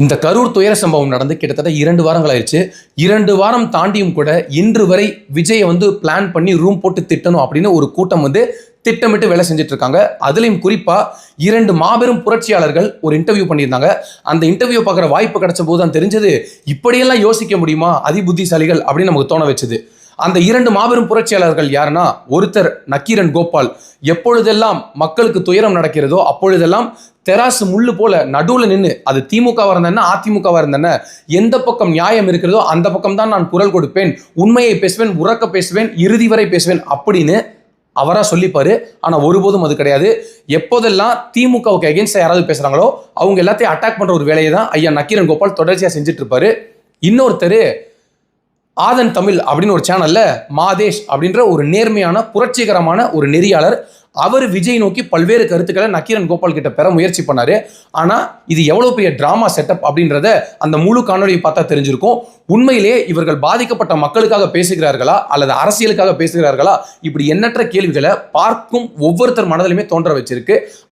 இந்த கரூர் துயர சம்பவம் நடந்து கிட்டத்தட்ட இரண்டு வாரங்கள் ஆயிடுச்சு இரண்டு வாரம் தாண்டியும் கூட இன்று வரை விஜயை வந்து பிளான் பண்ணி ரூம் போட்டு திட்டணும் அப்படின்னு ஒரு கூட்டம் வந்து திட்டமிட்டு வேலை செஞ்சுட்டு இருக்காங்க அதுலேயும் குறிப்பாக இரண்டு மாபெரும் புரட்சியாளர்கள் ஒரு இன்டர்வியூ பண்ணியிருந்தாங்க. அந்த இன்டர்வியூ பார்க்குற வாய்ப்பு கிடைச்ச போது தான் தெரிஞ்சது. இப்படியெல்லாம் யோசிக்க முடியுமா? அதிபுத்திசாலிகள் அப்படின்னு நமக்கு தோண வச்சுது. அந்த இரண்டு மாபெரும் புரட்சியாளர்கள் யாருன்னா? ஒருத்தர் நக்கீரன் கோபால். எப்பொழுதெல்லாம் மக்களுக்கு துயரம் நடக்கிறதோ அப்பொழுதெல்லாம் தெராசு முள்ளு போல நடுவில் நின்று அது திமுகவாக இருந்தேன்னா அதிமுகவாக இருந்தேன்னா எந்த பக்கம் நியாயம் இருக்கிறதோ அந்த பக்கம் தான் நான் குரல் கொடுப்பேன் உண்மையை பேசுவேன் உறக்க பேசுவேன் இறுதி வரை பேசுவேன் அப்படின்னு அவராக சொல்லிப்பார். ஆனால் ஒருபோதும் அது கிடையாது. எப்போதெல்லாம் திமுகவுக்கு எகென்ஸ்டாக யாராவது பேசுகிறாங்களோ அவங்க எல்லாத்தையும் அட்டாக் பண்ணுற ஒரு வேலையை தான் ஐயா நக்கீரன் கோபால் தொடர்ச்சியாக செஞ்சுட்டு இருப்பாரு. இன்னொருத்தர் ஆதன் தமிழ் அப்படின்னு ஒரு சேனலில் மாதேஷ் அப்படின்ற ஒரு நேர்மையான புரட்சிகரமான ஒரு நெறியாளர். அவர் விஜய் நோக்கி பல்வேறு கருத்துக்களை நக்கீரன் கோபால் கிட்ட பெற முயற்சி பண்ணாரு. ஆனால் இது எவ்வளோ பெரிய டிராமா செட்டப் அப்படின்றத அந்த முழு காணொலியை பார்த்தா தெரிஞ்சிருக்கும். உண்மையிலேயே இவர்கள் பாதிக்கப்பட்ட மக்களுக்காக பேசுகிறார்களா அல்லது அரசியலுக்காக பேசுகிறார்களா? இப்படி எண்ணற்ற கேள்விகளை பார்க்கும் ஒவ்வொருத்தர் மனதிலுமே தோன்ற வச்சிருக்கு.